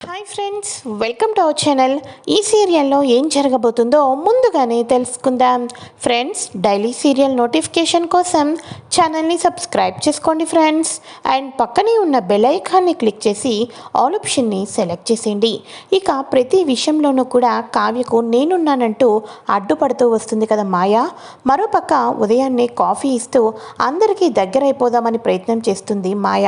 Hi friends welcome to our channel ఈ సీరియల్లో ఏం జరగబోతుందో ముందుగానే తెలుసుకుందాం. ఫ్రెండ్స్ డైలీ సీరియల్ నోటిఫికేషన్ కోసం ఛానల్ని సబ్స్క్రైబ్ చేసుకోండి ఫ్రెండ్స్ అండ్ పక్కనే ఉన్న బెల్ ఐకాన్ని క్లిక్ చేసి ఆల్ ఆప్షన్ని సెలెక్ట్ చేసేయండి. ఇక ప్రతి విషయంలోనూ కూడా కావ్యకు నేనున్నానంటూ అడ్డుపడుతూ వస్తుంది కదా మాయ. మరోపక్క ఉదయాన్నే కాఫీ ఇస్తూ అందరికీ దగ్గరైపోదామని ప్రయత్నం చేస్తుంది మాయ.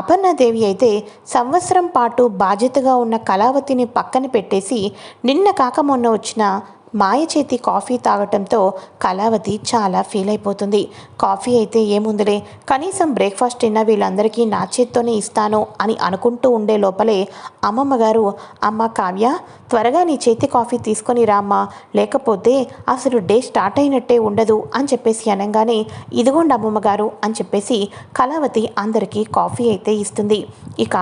అపర్ణాదేవి అయితే సంవత్సరం పాటు బాధ్యతగా ఉన్న కళావతిని పక్కన పెట్టేసి నిన్న కాక మొన్న వచ్చిన మాయ చేతి కాఫీ తాగటంతో కళావతి చాలా ఫీల్ అయిపోతుంది. కాఫీ అయితే ఏముందిలే కనీసం బ్రేక్ఫాస్ట్ తిన్న వీళ్ళందరికీ నా చేత్తోనే ఇస్తాను అని అనుకుంటూ ఉండే లోపలే అమ్మమ్మ గారు అమ్మ కావ్య త్వరగా నీ చేతి కాఫీ తీసుకొని రామ్మా. లేకపోతే అసలు డే స్టార్ట్ అయినట్టే ఉండదు అని చెప్పేసి అనగానే ఇదిగోండి అమ్మమ్మ గారు అని చెప్పేసి కళావతి అందరికీ కాఫీ అయితే ఇస్తుంది. ఇక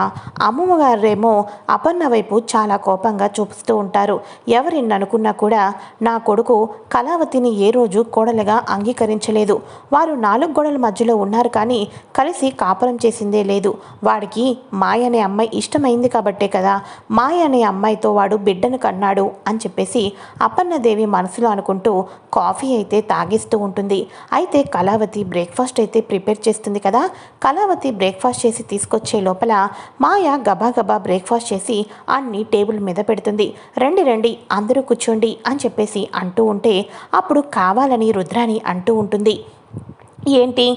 అమ్మమ్మ గారేమో అపర్ణ వైపు చాలా కోపంగా చూపిస్తూ ఉంటారు. ఎవరిని అనుకున్నా కూడా నా కొడుకు కళావతిని ఏ రోజు కోడలుగా అంగీకరించలేదు. వారు నాలుగు గోడల మధ్యలో ఉన్నారు కానీ కలిసి కాపురం చేసిందే లేదు. వాడికి మాయ అనే అమ్మాయి ఇష్టమైంది కాబట్టే కదా. మాయ అనే అమ్మాయితో వాడు బిడ్డ బిడ్డను కన్నాడు అని చెప్పేసి అపర్ణదేవి మనసులో అనుకుంటూ కాఫీ అయితే తాగిస్తూ ఉంటుంది. అయితే కళావతి బ్రేక్ఫాస్ట్ అయితే ప్రిపేర్ చేస్తుంది కదా. కళావతి బ్రేక్ఫాస్ట్ చేసి తీసుకొచ్చే లోపల మాయ గబాగబా బ్రేక్ఫాస్ట్ చేసి అన్ని టేబుల్ మీద పెడుతుంది. రండి రండి అందరూ కూర్చోండి అని చెప్పేసి అంటూ ఉంటే అప్పుడు కావాలని రుద్రాని అంటూ ఉంటుంది. ఏంటి?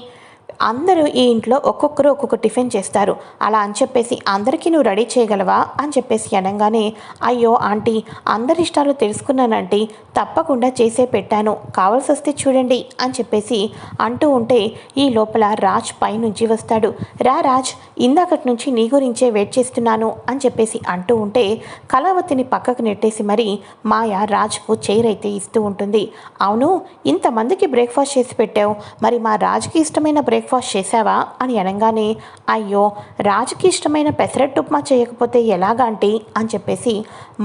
అందరూ ఈ ఇంట్లో ఒక్కొక్కరు ఒక్కొక్క టిఫిన్ చేస్తారు. అలా అని చెప్పేసి అందరికీ నువ్వు రెడీ చేయగలవా? అని చెప్పేసి అనగానే అయ్యో ఆంటీ అందరి ఇష్టాలు తెలుసుకున్నానంటీ తప్పకుండా చేసే పెట్టాను. కావాల్సి వస్తే చూడండి అని చెప్పేసి అంటూ ఉంటే ఈ లోపల రాజ్ పైనుంచి వస్తాడు. రా రాజ్ ఇందాకటి నుంచి నీ గురించే వెయిట్ చేస్తున్నాను అని చెప్పేసి అంటూ ఉంటే కళావతిని పక్కకు నెట్టేసి మరి మాయ రాజ్కు చైర్ అయితే ఇస్తూ ఉంటుంది. అవును ఇంతమందికి బ్రేక్ఫాస్ట్ చేసి పెట్టావు. మరి మా రాజ్కి ఇష్టమైన బ్రేక్ఫాస్ట్ చేసావా అని అనగానే అయ్యో రాజుకి ఇష్టమైన పెసరట్టు ఉప్మా చేయకపోతే ఎలాగాంటి అని చెప్పేసి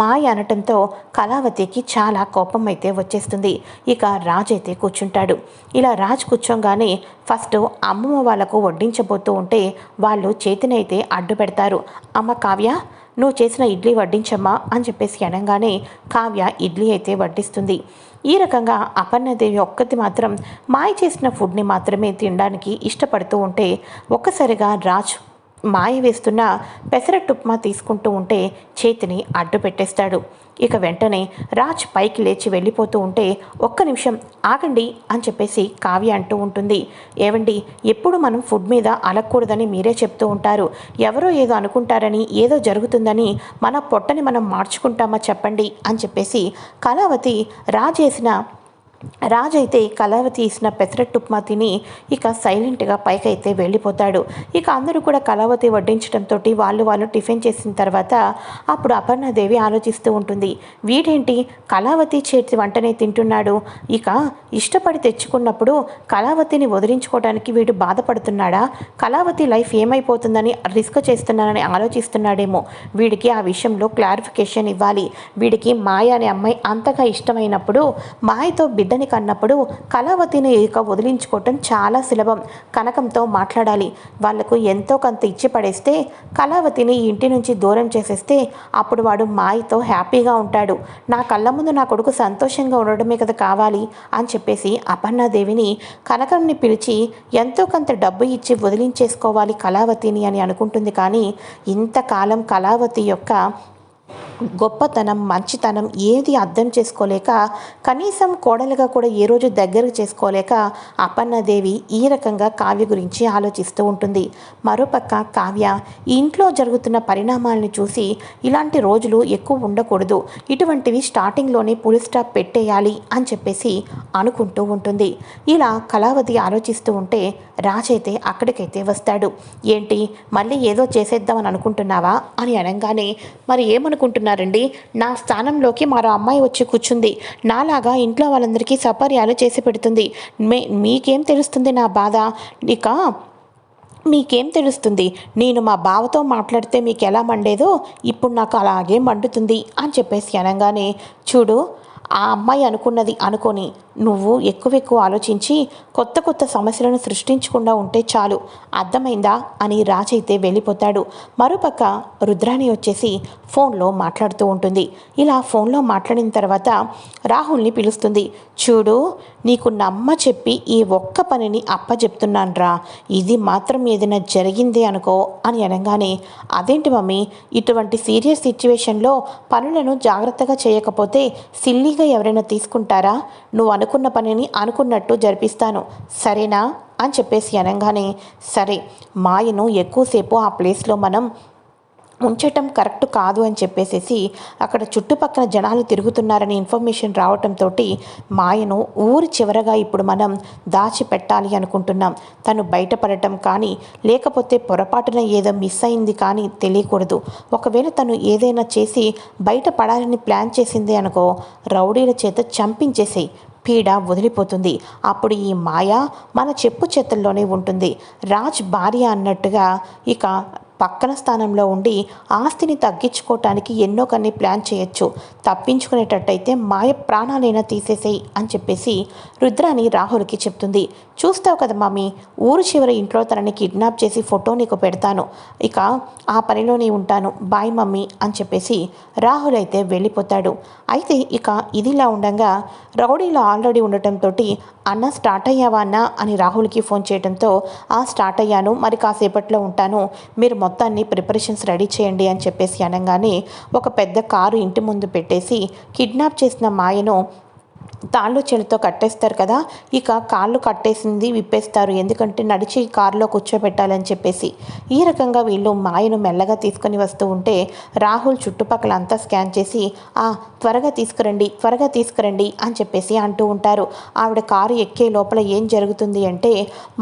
మాయ అనటంతో కళావతికి చాలా కోపం అయితే వచ్చేస్తుంది. ఇక రాజు అయితే కూర్చుంటాడు. ఇలా రాజు కూర్చోగానే ఫస్ట్ అమ్మమ్మ వాళ్ళకు వడ్డించబోతూ ఉంటే వాళ్ళు చేతినైతే అడ్డు పెడతారు. అమ్మ కావ్య నువ్వు చేసిన ఇడ్లీ వడ్డించమ్మా అని చెప్పేసి అనగానే కావ్య ఇడ్లీ అయితే వడ్డిస్తుంది. ఈ రకంగా అపర్ణదేవి ఒక్కటి మాత్రం మాయ చేసిన ఫుడ్ని మాత్రమే తినడానికి ఇష్టపడుతూ ఉంటే ఒక్కసారిగా రాజ్ మాయ వేస్తున్న పెసరట్టు ఉప్మా తీసుకుంటూ ఉంటే చేతిని అడ్డు పెట్టేస్తాడు. ఇక వెంటనే రాజ్ పైకి లేచి వెళ్ళిపోతూ ఉంటే ఒక్క నిమిషం ఆగండి అని చెప్పేసి కావ్య అంటూ ఉంటుంది. ఏవండి ఎప్పుడు మనం ఫుడ్ మీద అలగకూడదని మీరే చెప్తూ ఉంటారు. ఎవరో ఏదో అనుకుంటారని ఏదో జరుగుతుందని మన పొట్టని మనం మార్చుకుంటామా చెప్పండి అని చెప్పేసి కళావతి రాజేసిన రాజు అయితే కళావతి ఇచ్చిన పెసరట్టు ఉప్మా తిని ఇక సైలెంట్గా పైకైతే వెళ్ళిపోతాడు. ఇక అందరూ కూడా కళావతి వడ్డించడంతో వాళ్ళు వాళ్ళు టిఫిన్ చేసిన తర్వాత అప్పుడు అపర్ణాదేవి ఆలోచిస్తూ ఉంటుంది. వీడేంటి? కళావతి చేతి వంటనే తింటున్నాడు. ఇక ఇష్టపడి తెచ్చుకున్నప్పుడు కళావతిని వదిలించుకోవడానికి వీడు బాధపడుతున్నాడా? కళావతి లైఫ్ ఏమైపోతుందని రిస్క్ చేస్తున్నానని ఆలోచిస్తున్నాడేమో. వీడికి ఆ విషయంలో క్లారిఫికేషన్ ఇవ్వాలి. వీడికి మాయ అనే అమ్మాయి అంతగా ఇష్టమైనప్పుడు మాయతో బిడ్డని కన్నప్పుడు కళావతిని ఇక వదిలించుకోవటం చాలా సులభం. కనకంతో మాట్లాడాలి. వాళ్ళకు ఎంతో కొంత ఇచ్చి పడేస్తే కళావతిని ఇంటి నుంచి దూరం చేసేస్తే అప్పుడు వాడు మాయతో హ్యాపీగా ఉంటాడు. నా కళ్ళ ముందు నా కొడుకు సంతోషంగా ఉండడమే కదా కావాలి అని చెప్పేసి అపర్ణాదేవిని కనకంని పిలిచి ఎంతో కొంత డబ్బు ఇచ్చి వదిలించేసుకోవాలి కళావతిని అని అనుకుంటుంది. కానీ ఇంతకాలం కళావతి యొక్క గొప్పతనం మంచితనం ఏది అర్థం చేసుకోలేక కనీసం కోడలుగా కూడా ఏ రోజు దగ్గరకు చేసుకోలేక అపన్నదేవి ఈ రకంగా కావ్య గురించి ఆలోచిస్తూ ఉంటుంది. మరోపక్క కావ్య ఈ ఇంట్లో జరుగుతున్న పరిణామాలను చూసి ఇలాంటి రోజులు ఎక్కువ ఉండకూడదు. ఇటువంటివి స్టార్టింగ్లోనే పులి స్టాప్ పెట్టేయాలి అని చెప్పేసి అనుకుంటూ ఉంటుంది. ఇలా కళావతి ఆలోచిస్తూ ఉంటే రాజైతే అక్కడికైతే వస్తాడు. ఏంటి మళ్ళీ ఏదో చేసేద్దామని అనుకుంటున్నావా అని అనగానే మరి ఏమనుకుంటున్నారండి నా స్థానంలోకి మరో అమ్మాయి వచ్చి కూర్చుంది. నాలాగా ఇంట్లో వాళ్ళందరికీ సపర్యాలు చేసి పెడుతుంది. మే మీకేం తెలుస్తుంది నా బాధ? ఇక మీకేం తెలుస్తుంది? నేను మా బావతో మాట్లాడితే మీకు ఎలా మండేదో ఇప్పుడు నాకు అలాగే మండుతుంది అని చెప్పేసి అనగానే చూడు ఆ అమ్మాయి అనుకున్నది అనుకొని నువ్వు ఎక్కువ ఎక్కువ ఆలోచించి కొత్త కొత్త సమస్యలను సృష్టించకుండా ఉంటే చాలు అర్థమైందా అని రాజైతే వెళ్ళిపోతాడు. మరోపక్క రుద్రాణి వచ్చేసి ఫోన్లో మాట్లాడుతూ ఉంటుంది. ఇలా ఫోన్లో మాట్లాడిన తర్వాత రాహుల్ని పిలుస్తుంది. చూడు నీకు నమ్మ చెప్పి ఈ ఒక్క పనిని అప్పచెప్తున్నాన్రా ఇది మాత్రం ఏదైనా జరిగింది అనుకో అని అనగానే అదేంటి మమ్మీ? ఇటువంటి సీరియస్ సిచ్యువేషన్లో పనులను జాగ్రత్తగా చేయకపోతే సిల్లీగా ఎవరైనా తీసుకుంటారా? నువ్వు అనుకున్న పనిని అనుకున్నట్టు జరిపిస్తాను. సరేనా? అని చెప్పేసి అనగానే సరే మాయను ఎక్కువసేపు ఆ ప్లేస్లో మనం ఉంచటం కరెక్ట్ కాదు అని చెప్పేసేసి అక్కడ చుట్టుపక్కల జనాలు తిరుగుతున్నారని ఇన్ఫర్మేషన్ రావటంతో మాయను ఊరి చివరగా ఇప్పుడు మనం దాచిపెట్టాలి అనుకుంటున్నాం. తను బయటపడటం కానీ లేకపోతే పొరపాటున ఏదో మిస్ అయింది కానీ తెలియకూడదు. ఒకవేళ తను ఏదైనా చేసి బయటపడాలని ప్లాన్ చేసింది అనుకో రౌడీల చేత చంపించేసేయి. పీడ వదిలిపోతుంది. అప్పుడు ఈ మాయ మన చెప్పు చేతుల్లోనే ఉంటుంది. రాజ్ భార్య అన్నట్టుగా ఇక పక్కన స్థానంలో ఉండి ఆస్తిని తగ్గించుకోవటానికి ఎన్నో కొన్ని ప్లాన్ చేయొచ్చు. తప్పించుకునేటట్టయితే మాయ ప్రాణాలైనా తీసేసేయి అని చెప్పేసి రుద్రాని రాహుల్కి చెప్తుంది. చూస్తావు కదా మమ్మీ ఊరు చివరి ఇంట్లో తనని కిడ్నాప్ చేసి ఫోటో నీకు పెడతాను. ఇక ఆ పనిలోనే ఉంటాను. బాయ్ మమ్మీ అని చెప్పేసి రాహుల్ అయితే వెళ్ళిపోతాడు. అయితే ఇక ఇదిలా ఉండగా రౌడీలో ఆల్రెడీ ఉండటంతో అన్న స్టార్ట్ అయ్యావా అన్న? అని రాహుల్కి ఫోన్ చేయడంతో ఆ స్టార్ట్ అయ్యాను. మరి కాసేపట్లో ఉంటాను. మీరు మొత్తాన్ని ప్రిపరేషన్స్ రెడీ చేయండి అని చెప్పేసి అనగానే ఒక పెద్ద కారు ఇంటి ముందు పెట్టేసి కిడ్నాప్ చేసిన మాయను తాళ్ళు చెడుతో కట్టేస్తారు కదా ఇక కాళ్ళు కట్టేసింది విప్పేస్తారు. ఎందుకంటే నడిచి కారులో కూర్చోబెట్టాలని చెప్పేసి. ఈ రకంగా వీళ్ళు మాయను మెల్లగా తీసుకొని వస్తూ ఉంటే రాహుల్ చుట్టుపక్కల అంతా స్కాన్ చేసి ఆ త్వరగా తీసుకురండి త్వరగా తీసుకురండి అని చెప్పేసి అంటూ ఉంటారు. ఆవిడ కారు ఎక్కే లోపల ఏం జరుగుతుంది అంటే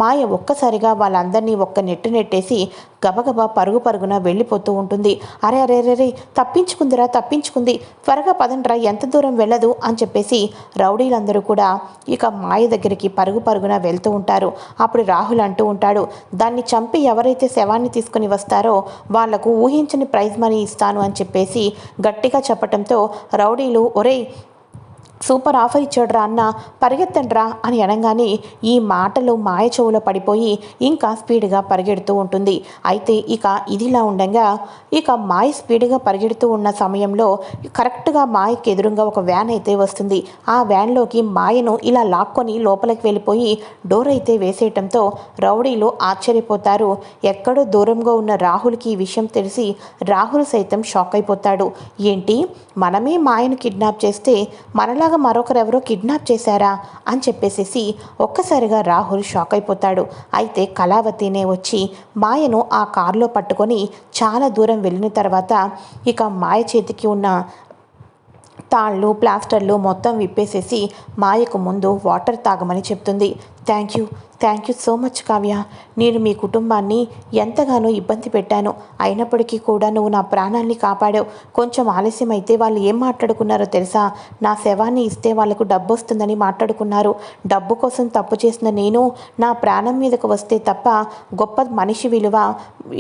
మాయ ఒక్కసారిగా వాళ్ళందరినీ ఒక్క నెట్టు నెట్టేసి గబగబా పరుగు పరుగున వెళ్ళిపోతూ ఉంటుంది. అరే అరే అరే రే తప్పించుకుందిరా తప్పించుకుంది. త్వరగా పదండ్రా ఎంత దూరం వెళ్ళదు అని చెప్పేసి రౌడీలందరూ కూడా ఇక మాయ దగ్గరికి పరుగు పరుగున వెళ్తూ ఉంటారు. అప్పుడు రాహుల్ అంటూ ఉంటాడు దాన్ని చంపి ఎవరైతే శవాన్ని తీసుకుని వస్తారో వాళ్ళకు ఊహించని ప్రైజ్ మనీ ఇస్తాను అని చెప్పేసి గట్టిగా చెప్పటంతో రౌడీలు ఒరేయ్ సూపర్ ఆఫర్ ఇచ్చాడురా అన్న పరిగెత్తండ్రా అని అనగానే ఈ మాటలు మాయ చెవులో పడిపోయి ఇంకా స్పీడ్గా పరిగెడుతూ ఉంటుంది. అయితే ఇక ఇదిలా ఉండగా ఇక మాయ స్పీడ్గా పరిగెడుతూ ఉన్న సమయంలో కరెక్ట్గా మాయకి ఎదురుగా ఒక వ్యాన్ అయితే వస్తుంది. ఆ వ్యాన్లోకి మాయను ఇలా లాక్కొని లోపలికి వెళ్ళిపోయి డోర్ అయితే వేసేయటంతో రౌడీలు ఆశ్చర్యపోతారు. ఎక్కడో దూరంగా ఉన్న రాహుల్కి ఈ విషయం తెలిసి రాహుల్ సైతం షాక్ అయిపోతాడు. ఏంటి? మనమే మాయను కిడ్నాప్ చేస్తే మనలాగా అలాగ మరొకరెవరో కిడ్నాప్ చేశారా అని చెప్పేసేసి ఒక్కసారిగా రాహుల్ షాక్ అయిపోతాడు అయితే కళావతినే వచ్చి మాయను ఆ కారులో పట్టుకొని చాలా దూరం వెళ్ళిన తర్వాత ఇక మాయ చేతికి ఉన్న తాళ్ళు ప్లాస్టర్లు మొత్తం విప్పేసేసి మాయకు ముందు వాటర్ తాగమని చెప్తుంది. Thank you thank you so much Kavya నేను మీ కుటుంబాన్ని ఎంతగానో ఇబ్బంది పెట్టాను. అయినప్పటికీ కూడా నువ్వు నా ప్రాణాన్ని కాపాడావు. కొంచెం ఆలస్యం అయితే వాళ్ళు ఏం మాట్లాడుకున్నారో తెలుసా? నా శవాన్ని ఇస్తే వాళ్ళకు డబ్బు వస్తుందని మాట్లాడుకున్నారు. డబ్బు కోసం తప్పు చేసిన నేను నా ప్రాణం మీదకు వస్తే తప్ప గొప్ప మనిషి విలువ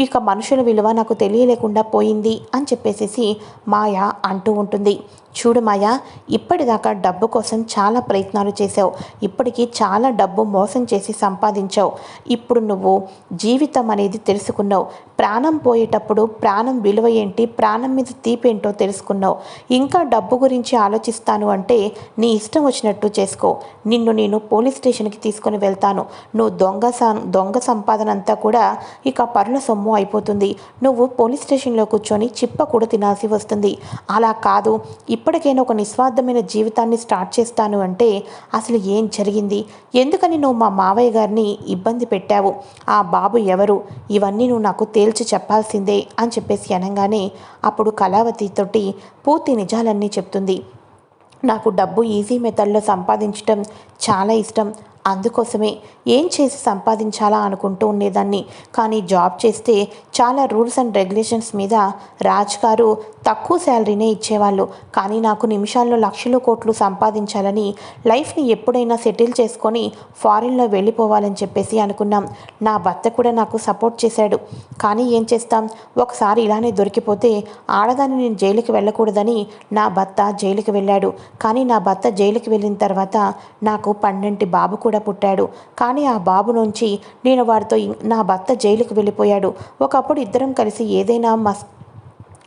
ఇక మనుషుల విలువ నాకు తెలియలేకుండా పోయింది అని చెప్పేసేసి మాయ అంటూ ఉంటుంది. చూడు మాయా ఇప్పటిదాకా డబ్బు కోసం చాలా ప్రయత్నాలు చేసావు ఇప్పటికీ చాలా డబ్బు మోసం చేసి సంపాదించావు. ఇప్పుడు నువ్వు జీవితం అనేది తెలుసుకున్నావు. ప్రాణం పోయేటప్పుడు ప్రాణం విలువ ఏంటి ప్రాణం మీద తీపేంటో తెలుసుకున్నావు. ఇంకా డబ్బు గురించి ఆలోచిస్తాను అంటే నీ ఇష్టం వచ్చినట్టు చేసుకో. నిన్ను నేను పోలీస్ స్టేషన్కి తీసుకొని వెళ్తాను. నువ్వు దొంగ దొంగ సంపాదన అంతా కూడా ఇక పరుల సొమ్ము అయిపోతుంది. నువ్వు పోలీస్ స్టేషన్లో కూర్చొని చిప్ప కూడా తినాల్సి వస్తుంది. అలా కాదు. ఇప్పటికైనా ఒక నిస్వార్థమైన జీవితాన్ని స్టార్ట్ చేస్తాను అంటే అసలు ఏం జరిగింది? ఎందుకని నువ్వు మా మావయ్య గారిని ఇబ్బంది పెట్టావు. ఆ బాబు ఎవరు? ఇవన్నీ నువ్వు నాకు తేల్చి చెప్పాల్సిందే అని చెప్పేసి అనగానే అప్పుడు కళావతితోటి పూర్తి నిజాలన్నీ చెప్తుంది. నాకు డబ్బు ఈజీ మెథడ్లో సంపాదించడం చాలా ఇష్టం. అందుకోసమే ఏం చేసి సంపాదించాలా అనుకుంటూ ఉండేదాన్ని. కానీ జాబ్ చేస్తే చాలా రూల్స్ అండ్ రెగ్యులేషన్స్ మీద రాజ్ గారు తక్కువ శాలరీనే ఇచ్చేవాళ్ళు. కానీ నాకు నిమిషాల్లో లక్షలు కోట్లు సంపాదించాలని లైఫ్ని ఎప్పుడైనా సెటిల్ చేసుకొని ఫారిన్లో వెళ్ళిపోవాలని చెప్పేసి అనుకున్నాం. నా భర్త కూడా నాకు సపోర్ట్ చేశాడు. కానీ ఏం చేస్తాం? ఒకసారి ఇలానే దొరికిపోతే ఆడదాన్ని నేను జైలుకి వెళ్ళకూడదని నా భర్త జైలుకి వెళ్ళాడు. కానీ నా భర్త జైలుకి వెళ్ళిన తర్వాత నాకు పన్నెంటి బాబు కూడా పుట్టాడు. కానీ ఆ బాబు నుంచి నేను వాడితో నా భర్త జైలుకి వెళ్ళిపోయాడు. ఒకప్పుడు ఇద్దరం కలిసి ఏదైనా మస్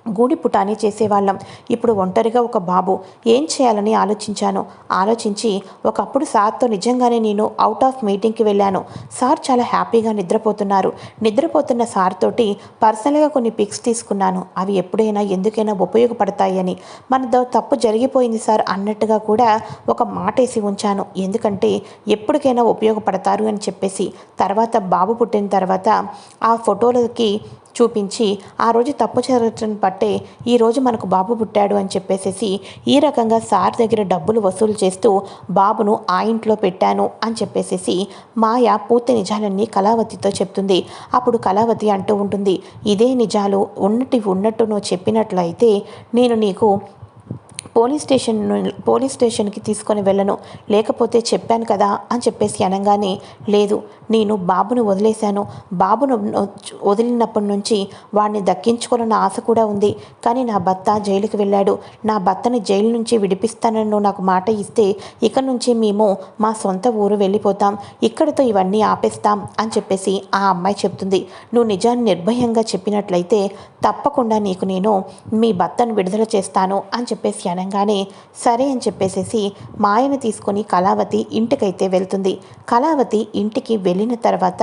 గూడి పుటాని చేసేవాళ్ళం. ఇప్పుడు ఒంటరిగా ఒక బాబు. ఏం చేయాలని ఆలోచించాను. ఆలోచించి ఒకప్పుడు సార్తో నిజంగానే నేను అవుట్ ఆఫ్ మీటింగ్కి వెళ్ళాను. సార్ చాలా హ్యాపీగా నిద్రపోతున్నారు. నిద్రపోతున్న సార్ తోటి పర్సనల్గా కొన్ని పిక్స్ తీసుకున్నాను. అవి ఎప్పుడైనా ఎందుకైనా ఉపయోగపడతాయని మనతో తప్పు జరిగిపోయింది సార్ అన్నట్టుగా కూడా ఒక మాటేసి ఉంచాను. ఎందుకంటే ఎప్పటికైనా ఉపయోగపడతారు అని చెప్పేసి. తర్వాత బాబు పుట్టిన తర్వాత ఆ ఫోటోలకి చూపించి ఆ రోజు తప్పు జరగటం పట్టే ఈరోజు మనకు బాబు పుట్టాడు అని చెప్పేసేసి ఈ రకంగా సార్ దగ్గర డబ్బులు వసూలు చేస్తూ బాబును ఆ ఇంట్లో పెట్టాను అని చెప్పేసేసి మాయ పూర్తి నిజాలన్నీ కళావతితో చెప్తుంది. అప్పుడు కళావతి అంటూ ఉంటుంది ఇదే నిజాలు ఉన్నట్టు ఉన్నట్టు నువ్వు చెప్పినట్లయితే నేను నీకు పోలీస్ స్టేషన్ పోలీస్ స్టేషన్కి తీసుకొని వెళ్ళను. లేకపోతే చెప్పాను కదా అని చెప్పేసి అనగానే లేదు నేను బాబును వదిలేశాను. బాబును వదిలినప్పటి నుంచి వాడిని దక్కించుకోవాలన్న ఆశ కూడా ఉంది. కానీ నా భర్త జైలుకి వెళ్ళాడు. నా భర్తని జైలు నుంచి విడిపిస్తానని నాకు మాట ఇస్తే ఇక నుంచి మేము మా సొంత ఊరు వెళ్ళిపోతాం. ఇక్కడితో ఇవన్నీ ఆపేస్తాం అని చెప్పేసి ఆ అమ్మాయి చెప్తుంది. నువ్వు నిజాన్ని నిర్భయంగా చెప్పినట్లయితే తప్పకుండా నీకు నేను మీ భర్తను విడుదల చేస్తాను అని చెప్పేసి అనగానే సరే అని చెప్పేసేసి మాయను తీసుకొని కళావతి ఇంటికైతే వెళ్తుంది. కళావతి ఇంటికి వెళ్ళిన తర్వాత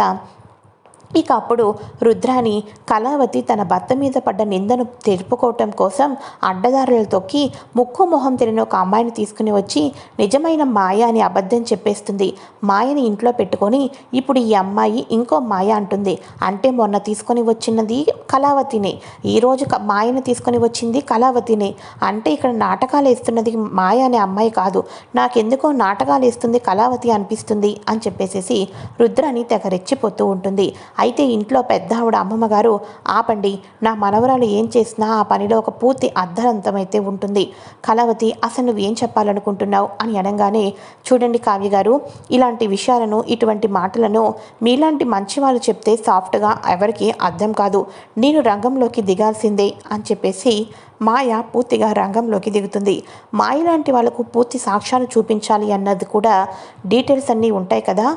ఇక అప్పుడు రుద్రాని కళావతి తన భర్త మీద పడ్డ నిందను తెలుపుకోవటం కోసం అడ్డదారులు తొక్కి ముక్కు మొహం తిరిగిన ఒక అమ్మాయిని తీసుకుని వచ్చి నిజమైన మాయ అని అబద్ధం చెప్పేస్తుంది. మాయని ఇంట్లో పెట్టుకొని ఇప్పుడు ఈ అమ్మాయి ఇంకో మాయ అంటుంది. అంటే మొన్న తీసుకొని వచ్చినది కళావతినే. ఈరోజు క- మాయని తీసుకొని వచ్చింది కళావతినే. అంటే ఇక్కడ నాటకాలు వేస్తున్నది మాయ అనే అమ్మాయి కాదు. నాకెందుకో నాటకాలు వేస్తుంది కళావతి అనిపిస్తుంది అని చెప్పేసేసి రుద్రాని తెగ రెచ్చిపోతూ ఉంటుంది. అయితే ఇంట్లో పెద్ద ఆవిడ అమ్మమ్మ గారు ఆపండి నా మనవరాలు ఏం చేసినా ఆ పనిలో ఒక పూర్తి అర్ధరంతమైతే ఉంటుంది. కళావతి అసలు నువ్వు ఏం చెప్పాలనుకుంటున్నావు? అని అనగానే చూడండి కావ్య గారు ఇలాంటి విషయాలను ఇటువంటి మాటలను మీలాంటి మంచి వాళ్ళు చెప్తే సాఫ్ట్గా ఎవరికి అర్థం కాదు. నేను రంగంలోకి దిగాల్సిందే అని చెప్పేసి మాయ పూర్తిగా రంగంలోకి దిగుతుంది. మాయ లాంటి వాళ్ళకు పూర్తి సాక్ష్యాలు చూపించాలి అన్నది కూడా డీటెయిల్స్ అన్నీ ఉంటాయి కదా.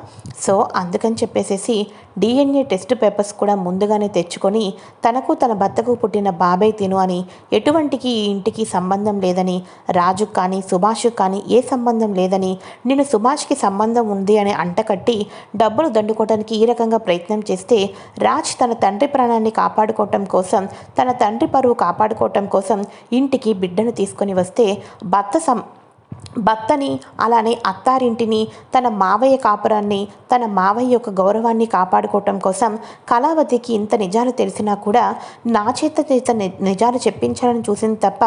సో అందుకని చెప్పేసేసి డిఎన్ఏ టెస్ట్ పేపర్స్ కూడా ముందుగానే తెచ్చుకొని తనకు తన భర్తకు పుట్టిన బాబాయ్ తిను అని ఎటువంటికి ఈ ఇంటికి సంబంధం లేదని రాజుకు కానీ సుభాష్కు కానీ ఏ సంబంధం లేదని నేను సుభాష్కి సంబంధం ఉంది అని అంటకట్టి డబ్బులు దండుకోవడానికి ఈ రకంగా ప్రయత్నం చేస్తే రాజ్ తన తండ్రి ప్రాణాన్ని కాపాడుకోవటం కోసం తన తండ్రి పరువు కాపాడుకోవటం కోసం ఇంటికి బిడ్డను తీసుకొని వస్తే భర్త సం భర్తని అలానే అత్తారింటిని తన మావయ్య కాపురాన్ని తన మావయ్య యొక్క గౌరవాన్ని కాపాడుకోవటం కోసం కళావతికి ఇంత నిజాలు తెలిసినా కూడా నా చేత చేత నిజాలు చెప్పించాలని చూసింది తప్ప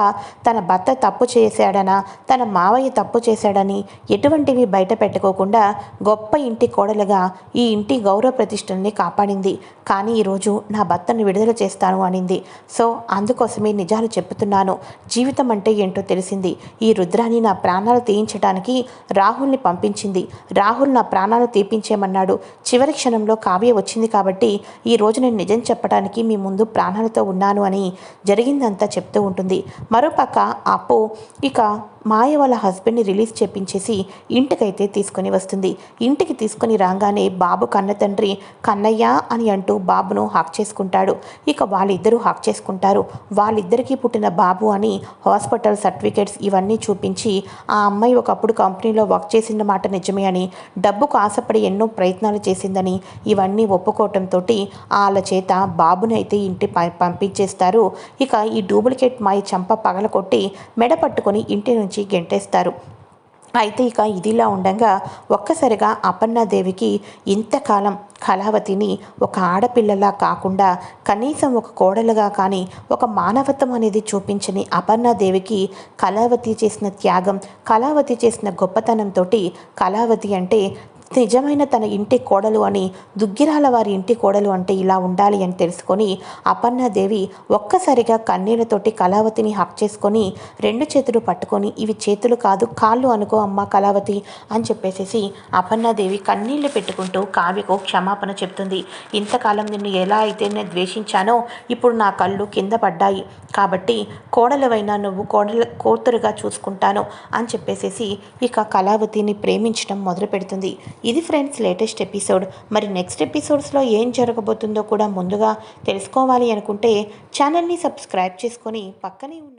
తన భర్త తప్పు చేశాడనా తన మావయ్య తప్పు చేశాడని ఎటువంటివి బయట పెట్టుకోకుండా గొప్ప ఇంటి కోడలుగా ఈ ఇంటి గౌరవ ప్రతిష్టల్ని కాపాడింది. కానీ ఈరోజు నా భర్తను విడుదల చేస్తాను అనింది. సో అందుకోసమే నిజాలు చెప్తున్నాను. జీవితం అంటే ఏంటో తెలిసింది. ఈ రుద్రాని నా ప్రాణాలు తీయించడానికి రాహుల్ని పంపించింది. రాహుల్ నా ప్రాణాలు తీపించేమన్నాడు చివరి క్షణంలో కావ్య వచ్చింది కాబట్టి ఈ రోజు నేను నిజం చెప్పడానికి మీ ముందు ప్రాణాలతో ఉన్నాను అని జరిగిందంతా చెప్తూ ఉంటుంది. మరోపక్క అప్పు ఇక మాయ వాళ్ళ హస్బెండ్ని రిలీజ్ చేపించేసి ఇంటికైతే తీసుకొని వస్తుంది. ఇంటికి తీసుకొని రాగానే బాబు కన్న తండ్రి కన్నయ్య అని అంటూ బాబును హాక్ చేసుకుంటాడు. ఇక వాళ్ళిద్దరూ హాక్ చేసుకుంటారు. వాళ్ళిద్దరికీ పుట్టిన బాబు అని హాస్పిటల్ సర్టిఫికేట్స్ ఇవన్నీ చూపించి ఆ అమ్మాయి ఒకప్పుడు కంపెనీలో వర్క్ చేసిన మాట నిజమే అని డబ్బుకు ఆశపడి ఎన్నో ప్రయత్నాలు చేసిందని ఇవన్నీ ఒప్పుకోవటంతో వాళ్ళ చేత బాబునైతే ఇంటి ప- పంపించేస్తారు. ఇక ఈ డూప్లికేట్ మాయ చంప పగలకొట్టి మెడ పట్టుకొని ఇంటి నుంచి నుంచి గెంటేస్తారు. అయితే ఇక ఇదిలా ఉండగా ఒక్కసారిగా అపర్ణాదేవికి ఇంతకాలం కళావతిని ఒక ఆడపిల్లలా కాకుండా కనీసం ఒక కోడలుగా కానీ ఒక మానవత్వం అనేది చూపించని అపర్ణాదేవికి కళావతి చేసిన త్యాగం కళావతి చేసిన గొప్పతనంతో కళావతి అంటే నిజమైన తన ఇంటి కోడలు అని దుగ్గిరాల వారి ఇంటి కోడలు అంటే ఇలా ఉండాలి అని తెలుసుకొని అపర్ణాదేవి ఒక్కసారిగా కన్నీళ్ళతోటి కళావతిని హక్ చేసుకొని రెండు చేతులు పట్టుకొని ఇవి చేతులు కాదు కాళ్ళు అనుకో అమ్మ కళావతి అని చెప్పేసేసి అపర్ణాదేవి కన్నీళ్ళు పెట్టుకుంటూ కావ్యకు క్షమాపణ చెప్తుంది. ఇంతకాలం నిన్ను ఎలా అయితే నేను ద్వేషించానో ఇప్పుడు నా కళ్ళు కింద పడ్డాయి. కాబట్టి కోడలవైనా నువ్వు కోడల కూతురుగా చూసుకుంటాను అని చెప్పేసేసి ఇక కళావతిని ప్రేమించడం మొదలు పెడుతుంది ఇది ఫ్రెండ్స్ లేటెస్ట్ ఎపిసోడ్. మరి నెక్స్ట్ ఎపిసోడ్స్లో ఏం జరగబోతుందో కూడా ముందుగా తెలుసుకోవాలి అనుకుంటే ఛానల్ని సబ్స్క్రైబ్ చేసుకొని పక్కనే ఉన్న